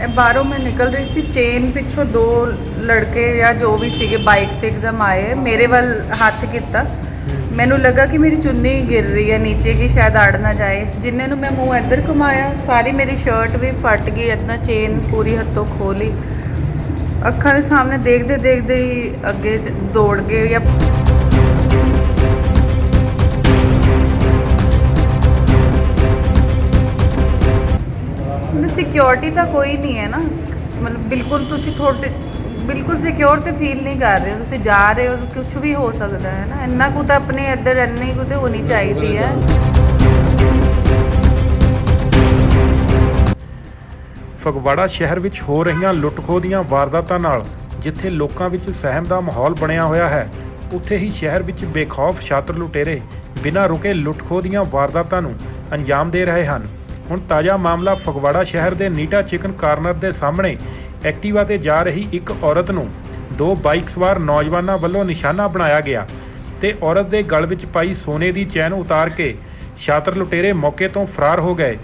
ਇਹ ਬਾਹਰੋਂ ਮੈਂ ਨਿਕਲ ਰਹੀ ਸੀ ਚੇਨ ਪਿੱਛੋਂ ਦੋ ਲੜਕੇ ਜਾਂ ਜੋ ਵੀ ਸੀਗੇ ਬਾਈਕ ਤੇ ਇੱਕਦਮ ਆਏ, ਮੇਰੇ ਵੱਲ ਹੱਥ ਕੀਤਾ। ਮੈਨੂੰ ਲੱਗਾ ਕਿ ਮੇਰੀ ਚੁੰਨੀ ਗਿਰ ਰਹੀ ਹੈ, ਨੀਚੇ ਕਿ ਸ਼ਾਇਦ ਅੜ ਨਾ ਜਾਏ। ਜਿੰਨੇ ਨੂੰ ਮੈਂ ਮੂੰਹ ਇੱਧਰ ਘੁਮਾਇਆ, ਸਾਰੀ ਮੇਰੀ ਸ਼ਰਟ ਵੀ ਫਟ ਗਈ ਇਤਨਾ ਚੇਨ ਪੂਰੀ ਹੱਥੋਂ ਖੋਲੀ ਅੱਖਾਂ ਦੇ ਸਾਹਮਣੇ ਦੇਖਦੇ ਦੇਖਦੇ ਹੀ ਅੱਗੇ ਦੌੜ ਗਏ ਜਾਂ ਸਿਕਿਉਰਿਟੀ ਤਾਂ ਕੋਈ ਨਹੀਂ ਹੈ ਨਾ। ਮਤਲਬ ਬਿਲਕੁਲ ਤੁਸੀਂ ਥੋੜੇ ਬਿਲਕੁਲ ਸਿਕਿਉਰ ਤੇ ਫੀਲ ਨਹੀਂ ਕਰ ਰਹੇ ਹੋ। ਤੁਸੀਂ ਜਾ ਰਹੇ ਹੋ ਕੁਝ ਵੀ ਹੋ ਸਕਦਾ ਹੈ ਨਾ। ਇੰਨਾ ਕੁ ਤਾਂ ਆਪਣੇ ਇੱਧਰ ਇੰਨੀ ਕੁ ਤੇ ਹੋਣੀ ਚਾਹੀਦੀ ਹੈ। ਫਗਵਾੜਾ ਸ਼ਹਿਰ ਵਿੱਚ ਹੋ ਰਹੀਆਂ ਲੁੱਟ-ਖੋਹ ਦੀਆਂ ਵਾਰਦਾਤਾਂ ਨਾਲ ਜਿੱਥੇ ਲੋਕਾਂ ਵਿੱਚ ਸਹਿਮ ਦਾ ਮਾਹੌਲ ਬਣਿਆ ਹੋਇਆ ਹੈ ਉੱਥੇ ਹੀ ਸ਼ਹਿਰ ਵਿੱਚ ਬੇਖੌਫ ਛਾਤਰ ਲੁਟੇਰੇ ਬਿਨਾਂ ਰੁਕੇ ਲੁੱਟ-ਖੋਹ ਦੀਆਂ ਵਾਰਦਾਤਾਂ ਨੂੰ ਅੰਜਾਮ ਦੇ ਰਹੇ ਹਨ। ਹੁਣ ਤਾਜ਼ਾ ਮਾਮਲਾ ਫਗਵਾੜਾ ਸ਼ਹਿਰ ਦੇ ਨੀਟਾ ਚਿਕਨ ਕਾਰਨਰ ਦੇ ਸਾਹਮਣੇ ਐਕਟਿਵਾ ਤੇ ਜਾ ਰਹੀ ਇੱਕ ਔਰਤ ਨੂੰ ਦੋ ਬਾਈਕ ਸਵਾਰ ਨੌਜਵਾਨਾਂ ਵੱਲੋਂ ਨਿਸ਼ਾਨਾ ਬਣਾਇਆ ਗਿਆ ਤੇ ਔਰਤ ਦੇ ਗਲ ਵਿੱਚ ਪਾਈ ਸੋਨੇ ਦੀ ਚੈਨ ਉਤਾਰ ਕੇ ਛਾਤਰ ਲੁਟੇਰੇ ਮੌਕੇ ਤੋਂ ਫਰਾਰ ਹੋ ਗਏ।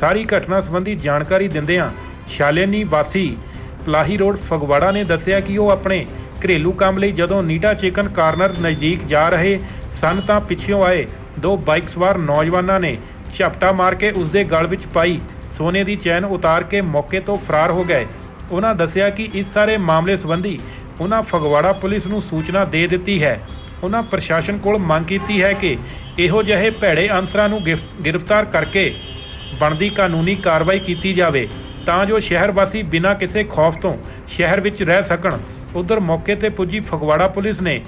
ਸਾਰੀ ਘਟਨਾ ਸੰਬੰਧੀ ਜਾਣਕਾਰੀ ਦਿੰਦਿਆਂ ਸ਼ਾਲੇਨੀ ਵਾਸੀ ਪਲਾਹੀ ਰੋਡ, ਫਗਵਾੜਾ ਨੇ ਦੱਸਿਆ ਕਿ ਉਹ ਆਪਣੇ ਘਰੇਲੂ ਕੰਮ ਲਈ ਜਦੋਂ ਨੀਟਾ ਚਿਕਨ ਕਾਰਨਰ ਨਜ਼ਦੀਕ ਜਾ ਰਹੇ ਸਨ ਤਾਂ ਪਿੱਛੋਂ ਆਏ ਦੋ ਬਾਈਕ ਸਵਾਰ ਨੌਜਵਾਨਾਂ ਨੇ ਝਪਟਾ ਮਾਰ ਕੇ ਉਸ ਦੇ ਗਲ ਵਿੱਚ ਪਾਈ। ਸੋਨੇ ਦੀ ਚੈਨ ਉਤਾਰ ਕੇ ਮੌਕੇ ਤੋਂ ਫਰਾਰ ਹੋ ਗਏ। ਉਹਨਾਂ ਦੱਸਿਆ ਕਿ ਇਸ ਸਾਰੇ ਮਾਮਲੇ ਸੰਬੰਧੀ ਉਹਨਾਂ ਫਗਵਾੜਾ ਪੁਲਿਸ ਨੂੰ ਸੂਚਨਾ ਦੇ ਦਿੱਤੀ ਹੈ। ਉਹਨਾਂ ਪ੍ਰਸ਼ਾਸਨ ਕੋਲ ਮੰਗ ਕੀਤੀ ਹੈ ਕਿ ਇਹੋ ਜਿਹੇ ਭੈੜੇ ਅਨਸਰਾਂ ਨੂੰ ਗਿਰਫ- ਗ੍ਰਿਫਤਾਰ ਕਰਕੇ ਬਣਦੀ ਕਾਨੂੰਨੀ ਕਾਰਵਾਈ ਕੀਤੀ ਜਾਵੇ, ਤਾਂ ਜੋ ਸ਼ਹਿਰ ਵਾਸੀ ਬਿਨਾਂ ਕਿਸੇ ਖੌਫ ਤੋਂ ਸ਼ਹਿਰ ਵਿੱਚ ਰਹਿ ਸਕਣ। ਉਧਰ ਮੌਕੇ ਤੇ ਪੁੱਜੀ ਫਗਵਾੜਾ ਪੁਲਿਸ ਨੇ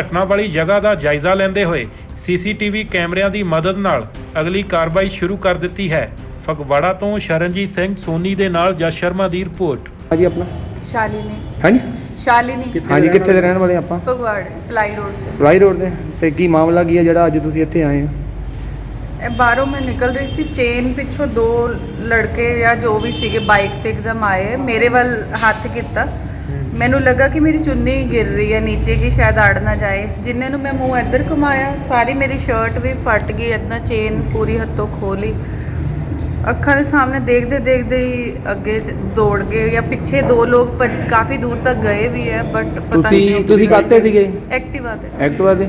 ਘਟਨਾ ਵਾਲੀ ਜਗ੍ਹਾ ਦਾ ਜਾਇਜ਼ਾ ਲੈਂਦੇ ਹੋਏ ਸੀਸੀਟੀਵੀ ਕੈਮਰਿਆਂ ਦੀ ਮਦਦ ਨਾਲ ਅਗਲੀ ਕਾਰਵਾਈ ਸ਼ੁਰੂ ਕਰ ਦਿੱਤੀ ਹੈ। ਫਗਵਾੜਾ ਤੋਂ ਸ਼ਰਨਜੀਤ ਸਿੰਘ ਸੋਨੀ ਦੇ ਨਾਲ ਜਸ ਸ਼ਰਮਾ ਦੀ ਰਿਪੋਰਟ। ਹਾਂਜੀ ਆਪਣਾ? ਸ਼ਾਲਿਨੀ ਹਾਂਜੀ? ਸ਼ਾਲਿਨੀ ਹਾਂਜੀ ਕਿੱਥੇ ਦੇ ਰਹਿਣ ਵਾਲੇ ਆਪਾਂ? ਫਗਵਾੜੇ ਪਲਾਈ ਰੋਡ ਤੇ। ਪਲਾਈ ਰੋਡ ਦੇ ਤੇ ਕੀ ਮਾਮਲਾ ਕੀ ਹੈ ਜਿਹੜਾ ਅੱਜ ਤੁਸੀਂ ਇੱਥੇ ਆਏ ਹੋ? ਇਹ ਬਾਹਰੋਂ ਮੈਂ ਨਿਕਲ ਰਹੀ ਸੀ। ਚੇਨ ਪਿੱਛੋਂ ਦੋ ਲੜਕੇ ਜਾਂ ਜੋ ਵੀ ਸੀਗੇ ਬਾਈਕ ਤੇ ਇੱਕਦਮ ਆਏ। ਮੇਰੇ ਵੱਲ ਹੱਥ ਕੀਤਾ। ਮੈਨੂੰ ਲੱਗਾ ਕਿ ਮੇਰੀ ਚੁੰਨੀ ਗਿਰ ਰਹੀ ਹੈ ਨੀਚੇ ਕਿ ਸ਼ਾਇਦ ਅੜ ਨਾ ਜਾਏ। ਜਿੰਨੇ ਨੂੰ ਮੈਂ ਮੂੰਹ ਇੱਧਰ ਘੁਮਾਇਆ ਸਾਰੀ ਮੇਰੀ ਸ਼ਰਟ ਵੀ ਫਟ ਗਈ ਇਤਨਾ ਚੇਨ ਪੂਰੀ ਹੱਥੋਂ ਖੋਲੀ ਅੱਖਾਂ ਦੇ ਸਾਹਮਣੇ ਦੇਖਦੇ ਦੇਖਦੇ ਹੀ ਅੱਗੇ ਦੌੜ ਗਏ ਜਾਂ ਪਿੱਛੇ ਦੋ ਲੋਕ ਕਾਫੀ ਦੂਰ ਤੱਕ ਗਏ ਵੀ ਹੈ ਬਟ ਪਤਾ ਤੁਸੀਂ ਨਹੀਂ ਤੁਸੀਂ ਕਾਤੇ ਸੀਗੇ? ਐਕਟਿਵਾ ਤੇ। ਐਕਟਿਵਾ ਦੇ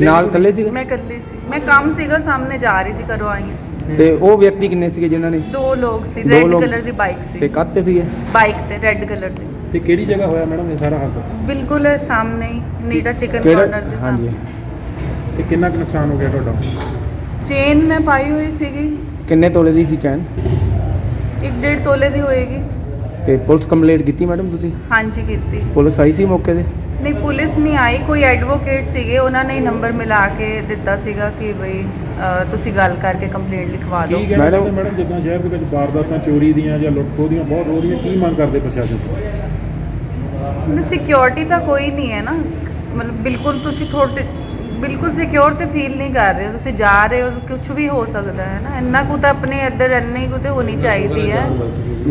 ਨਾਲ ਇਕੱਲੇ ਸੀਗੇ? ਮੈਂ ਇਕੱਲੀ ਸੀ। ਮੈਂ ਕੰਮ ਸੀਗਾ ਸਾਹਮਣੇ ਜਾ ਰਹੀ ਸੀ ਘਰੋਂ ਆਈ। ਹਾਂ ਤੇ ਉਹ ਵਿਅਕਤੀ ਕਿੰਨੇ ਸੀਗੇ ਜਿਨ੍ਹਾਂ ਨੇ? ਦੋ ਲੋਕ ਸੀ ਦੋ ਰੈੱਡ ਲੋਕ ਕਲਰ ਦੀ ਬਾਈਕ ਤੇ ਸੀ ਕਾਤੇ ਸੀਗੇ? ਬਾਈਕ ਤੇ ਰੈੱਡ ਕਲਰ ਦੀ ਤੇ ਕਿਹੜੀ ਜਗ੍ਹਾ ਹੋਇਆ ਮੈਡਮ ਇਹ ਸਾਰਾ ਹਾਦਸਾ? ਬਿਲਕੁਲ ਇਹ ਸਾਹਮਣੇ ਹੀ ਨੀਟਾ ਚਿਕਨ ਕਾਰਨਰ ਦੇ ਹਾਂਜੀ। ਸਾਹਮਣੇ। ਤੇ ਕਿੰਨਾ ਕੁ ਨੁਕਸਾਨ ਹੋ ਗਿਆ ਤੁਹਾਡਾ? ਚੇਨ ਮੈਂ ਪਾਈ ਹੋਈ ਸੀਗੀ। ਕਿੰਨੇ ਤੋਲੇ ਦੀ ਸੀ ਚੈਨ ਇੱਕ ਡੇਢ ਤੋਲੇ ਦੀ ਹੋਏਗੀ। ਤੇ ਪੁਲਿਸ ਕੰਪਲੇਂਟ ਕੀਤੀ ਮੈਡਮ ਤੁਸੀਂ? ਹਾਂਜੀ ਕੀਤੀ। ਪੁਲਿਸ ਆਈ ਸੀ ਮੌਕੇ ਤੇ? ਨਹੀਂ ਪੁਲਿਸ ਨਹੀਂ ਆਈ। ਕੋਈ ਐਡਵੋਕੇਟ ਸੀਗੇ ਉਹਨਾਂ ਨੇ ਹੀ ਨੰਬਰ ਮਿਲਾ ਕੇ ਦਿੱਤਾ ਸੀਗਾ ਕਿ ਬਈ ਤੁਸੀਂ ਗੱਲ ਕਰਕੇ ਕੰਪਲੇਂਟ ਲਿਖਵਾ ਦਿਓ। ਮੈਡਮ- ਮੈਡਮ ਜਿੱਦਾਂ ਸ਼ਹਿਰ ਦੇ ਵਿੱਚ ਵਾਰਦਾਤਾਂ ਚੋਰੀ ਦੀਆਂ ਜਾਂ ਲੁੱਟ-ਖੋਹ ਦੀਆਂ ਬਹੁਤ ਹੋ ਰਹੀਆਂ ਕੀ ਮੰਗ ਕਰਦੇ ਪ੍ਰਸ਼ਾਸਨ ਤੋਂ? ਸਿਕਿਉਰਿਟੀ ਤਾਂ ਕੋਈ ਨਹੀਂ ਹੈ ਨਾ। ਮਤਲਬ ਬਿਲਕੁਲ ਤੁਸੀਂ ਥੋੜੇ ਬਿਲਕੁਲ ਸਿਕਿਉਰ ਤੇ ਫੀਲ ਨਹੀਂ ਕਰ ਰਹੇ ਹੋ। ਤੁਸੀਂ ਜਾ ਰਹੇ ਹੋ ਕੁਝ ਵੀ ਹੋ ਸਕਦਾ ਹੈ ਨਾ। ਇੰਨਾ ਕੁ ਤਾਂ ਆਪਣੇ ਇੱਧਰ ਇੰਨੀ ਕੁ ਤੇ ਹੋਣੀ ਚਾਹੀਦੀ ਹੈ।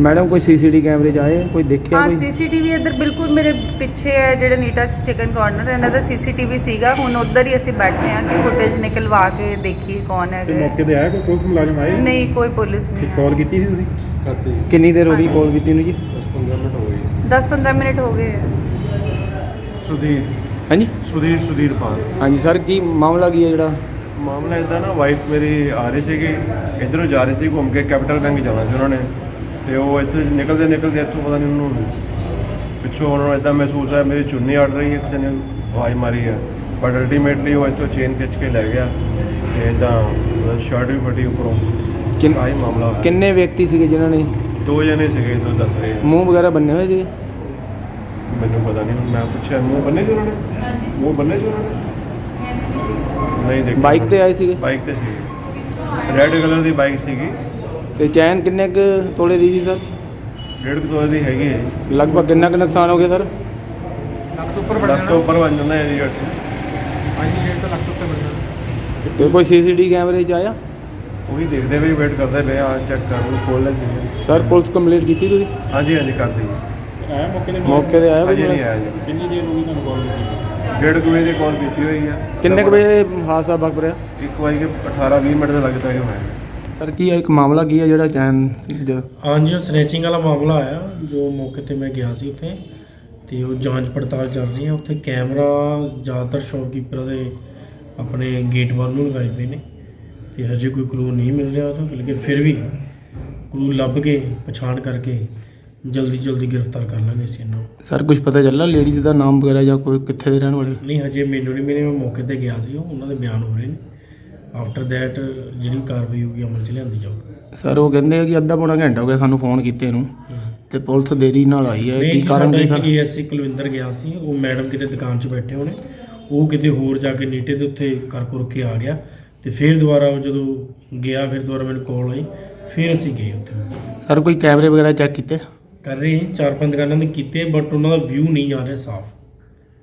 ਮੈਡਮ ਕੋਈ ਸੀਸੀਟੀ ਕੈਮਰੇ 'ਚ ਆਏ? ਕੋਈ ਦੇਖਿਆ ਹਾਂ ਕੋਈ? ਸੀਸੀਟੀਵੀ ਇੱਧਰ ਬਿਲਕੁਲ ਮੇਰੇ ਪਿੱਛੇ ਹੈ ਜਿਹੜੇ ਨੀਟਾ ਚਿਕਨ ਕਾਰਨਰ ਇਹਨਾਂ ਦਾ ਸੀਸੀਟੀਵੀ ਸੀਗਾ। ਹੁਣ ਉੱਧਰ ਹੀ ਅਸੀਂ ਬੈਠੇ ਹਾਂ ਕਿ ਫੁਟੇਜ ਨਿਕਲਵਾ ਕੇ ਦੇਖੀਏ ਕੌਣ ਤੇ ਹੈਗਾ ਮੌਕੇ ਤੇ ਆਇਆ ਕੋਈ ਪੁਲਿਸ ਮੁਲਾਜ਼ਮ ਆਏ? ਨਹੀਂ ਕੋਈ ਪੁਲਿਸ ਤੇ ਨਹੀਂ ਕਾਲ ਕੀਤੀ ਸੀ ਤੁਸੀਂ? ਕਿੰਨੀ ਦੇਰ ਹੋ ਗਈ ਕਾਲ ਕੀਤੀ ਨੂੰ ਜੀ? 10-15 ਮਿੰਟ ਹੋ ਗਏ। ਹੈ। ਸੁਧੀਰ ਹਾਂਜੀ? ਸੁਧੀਰ ਸੁਧੀਰ ਪਾਲ। ਹਾਂਜੀ ਸਰ ਕੀ ਮਾਮਲਾ ਕੀ ਹੈ ਜਿਹੜਾ? ਮਾਮਲਾ ਇਦਾਂ ਨਾ ਵਾਈਫ ਮੇਰੀ ਆ ਰਹੀ ਸੀਗੀ ਇਧਰੋਂ ਜਾ ਰਹੀ ਸੀ ਘੁੰਮ ਕੇ ਕੈਪੀਟਲ ਬੈਂਕ ਜਾਣਾ ਸੀ ਉਹਨਾਂ ਨੇ। ਤੇ ਉਹ ਇੱਥੇ ਨਿਕਲਦੇ ਨਿਕਲਦੇ ਇੱਥੋਂ ਪਤਾ ਨਹੀਂ ਉਹਨੂੰ ਪਿੱਛੋਂ ਉਹਨਾਂ ਨੂੰ ਇਦਾਂ ਮਹਿਸੂਸ ਹੋਇਆ ਮੇਰੀ ਚੁੰਨੀ ਅੜ ਰਹੀ ਹੈ ਕਿਸੇ ਨੇ ਆਵਾਜ਼ ਮਾਰੀ ਹੈ। ਬਟ ਅਲਟੀਮੇਟਲੀ ਉਹ ਇੱਥੋਂ ਚੇਨ ਖਿੱਚ ਕੇ ਲੈ ਗਿਆ ਤੇ ਇਦਾਂ ਸ਼ਰਟ ਵੀ ਫਟੀ ਉੱਪਰੋਂ। ਕਿੰਨ- ਮਾਮਲਾ। ਕਿੰਨੇ ਵਿਅਕਤੀ ਸੀਗੇ ਜਿਨ੍ਹਾਂ ਨੇ? ਦੋ ਜਣੇ ਸੀਗੇ ਜੋ ਦੱਸ ਰਹੇ ਮੂੰਹ ਵਗੈਰਾ ਬੰਨੇ ਹੋਏ ਸੀਗੇ? ਮੈਨੂੰ ਪਤਾ ਨਹੀਂ ਮੈਂ ਪੁੱਛਿਆ ਮੂੰਹ ਬੰਨੇ ਸੀ ਉਹਨਾਂ ਨੇ? ਮੂੰਹ ਬੰਨੇ ਸੀ ਉਹਨਾਂ ਨੇ? ਨਹੀਂ ਦੇਖਿਆ ਬਾਈਕ ਤੇ ਆਏ ਸੀਗੇ? ਬਾਈਕ ਤੇ ਸੀ ਰੈੱਡ ਕਲਰ ਦੀ ਬਾਈਕ ਸੀਗੀ। ਤੇ ਚੈਨ ਕਿੰਨੇ ਕੁ ਤੋਲੇ ਦੀ ਸੀ ਸਰ? ਡੇਢ ਕੁ ਤੋਲੇ ਦੀ ਹੈਗੀ ਹੈ ਲਗਭਗ ਕਿੰਨਾ ਕੁ ਨੁਕਸਾਨ ਹੋ ਗਿਆ ਸਰ? ਲੱਖ ਤੋਂ ਉੱਪਰ ਬਣ ਜਾਂਦਾ ਹੈ ਜੀ ਅੱਠ ਤੇ ਕੋਈ ਸੀਸੀਟੀ ਕੈਮਰੇ 'ਚ ਆਇਆ? ਉਹੀ ਦੇਖਦੇ ਵੀ ਵੇਟ ਕਰਦੇ ਪਏ ਆ ਚੈੱਕ ਕਰ ਲਓ ਖੋਲ ਲੈ ਸੀ। ਸਰ ਪੁਲਿਸ ਕੰਪਲੀਟ ਕੀਤੀ ਤੁਸੀਂ? ਹਾਂਜੀ ਹਾਂਜੀ ਕਰਦੇ ਜੀ ਆਇਆ ਮੌਕੇ ਤੇ? ਮੌਕੇ ਤੇ ਆਇਆ ਅਜੇ ਕੋਈ ਨਹੀਂ ਆਇਆ ਜੀ। ਕਿੰਨੀ ਦੇਰ ਹੋ ਗਈ ਤੁਹਾਨੂੰ ਕਾਲ ਕੀਤੀ? ਡੇਢ ਕੁ ਵਜੇ ਦੀ ਕਾਲ ਕੀਤੀ ਹੋਈ ਆ। ਕਿੰਨੇ ਕੁ ਵਜੇ ਹਾਦਸਾ ਵਾਪਰਿਆ? ਇੱਕ ਵਜੇ ਕੇ 18 20 ਮਿੰਟ ਦੇ ਲੱਗ ਤੱਕ ਹੋਇਆ। ਸਰ ਕੀ ਹੈ ਇੱਕ ਮਾਮਲਾ ਕੀ ਹੈ ਜਿਹੜਾ ਚੈਨ ਜ- ਹਾਂਜੀ ਉਹ ਸਨੈਚਿੰਗ ਵਾਲਾ ਮਾਮਲਾ ਆਇਆ ਜੋ ਮੌਕੇ ਤੇ ਮੈਂ ਗਿਆ ਸੀ ਉੱਥੇ। ਤੇ ਉਹ ਜਾਂਚ ਪੜਤਾਲ ਚੱਲ ਰਹੀ ਹੈ ਉੱਥੇ ਕੈਮਰਾ ਜ਼ਿਆਦਾਤਰ ਸ਼ੌਪਕੀਪਰਾਂ ਦੇ ਆਪਣੇ ਗੇਟ ਵੱਲ ਨੂੰ ਲਗਾਏ ਪਏ ਨੇ। ਤੇ ਹਜੇ ਕੋਈ ਕਲੂ ਨਹੀਂ ਮਿਲ ਰਿਹਾ ਉਹ ਲੇਕਿਨ ਫਿਰ ਵੀ ਕਲੂ ਲੱਭ ਕੇ ਪਛਾਣ ਕਰਕੇ ਜਲਦੀ ਜਲਦੀ ਗ੍ਰਿਫਤਾਰ ਕਰ ਲਾਂਗੇ ਅਸੀਂ ਇਹਨਾਂ ਨੂੰ। ਸਰ ਕੁਝ ਪਤਾ ਚੱਲਾ ਲੇਡੀਜ਼ ਦਾ ਨਾਮ ਵਗੈਰਾ ਜਾਂ ਕੋਈ ਕਿੱਥੇ ਦੇ ਰਹਿਣ ਵਾਲੇ? ਨਹੀਂ ਹਜੇ ਮੈਨੂੰ ਨਹੀਂ ਮੇਰੇ ਮੌਕੇ ਤੇ ਗਿਆ ਸੀ ਉਹ ਉਹਨਾਂ ਦੇ ਬਿਆਨ ਹੋ ਰਹੇ ਨੇ। ਆਫਟਰ ਦੈਟ ਜਿਹੜੀ ਕਾਰਵਾਈ ਹੋਊਗੀ ਅਮਲ 'ਚ ਲਿਆਂਦੀ ਜਾਊਗੀ। ਸਰ ਉਹ ਕਹਿੰਦੇ ਆ ਕਿ ਅੱਧਾ ਪੌਣਾ ਘੰਟਾ ਹੋ ਗਿਆ ਸਾਨੂੰ ਫੋਨ ਕੀਤੇ ਨੂੰ ਤੇ ਪੁਲਿਸ ਦੇਰੀ ਨਾਲ ਆਈ ਹੈ। ਕੀ ਕਾਰਨ ਕੀ ਸਰ? ਏਐਸਸੀ ਕੁਲਵਿੰਦਰ ਗਿਆ ਸੀ ਉਹ ਮੈਡਮ ਕਿਤੇ ਦੁਕਾਨ 'ਚ ਬੈਠੇ ਹੋਣੇ। ਉਹ ਕਿਤੇ ਹੋਰ ਜਾ ਕੇ ਨੀਟੇ ਦੇ ਉੱਤੇ ਕਰ ਕਰ ਕੇ ਆ ਗਿਆ ਤੇ ਫਿਰ ਦੁਬਾਰਾ ਉਹ ਜਦੋਂ ਗਿਆ ਫਿਰ ਦੁਬਾਰਾ ਮੈਨੂੰ ਕਾਲ ਆਈ ਫਿਰ ਅਸੀਂ ਗਏ ਉੱਥੇ। ਸਰ ਕੋਈ ਕੈਮਰੇ ਵਗੈਰਾ ਚੈੱਕ ਕੀਤੇ? ਕਰ ਰਹੇ ਹਾਂ, ਚਾਰ ਪੰਜ ਦੁਕਾਨਾਂ ਨੇ ਕੀਤੇ ਬਟ ਉਹਨਾਂ ਦਾ ਵਿਊ ਨਹੀਂ ਆ ਰਿਹਾ ਸਾਫ਼।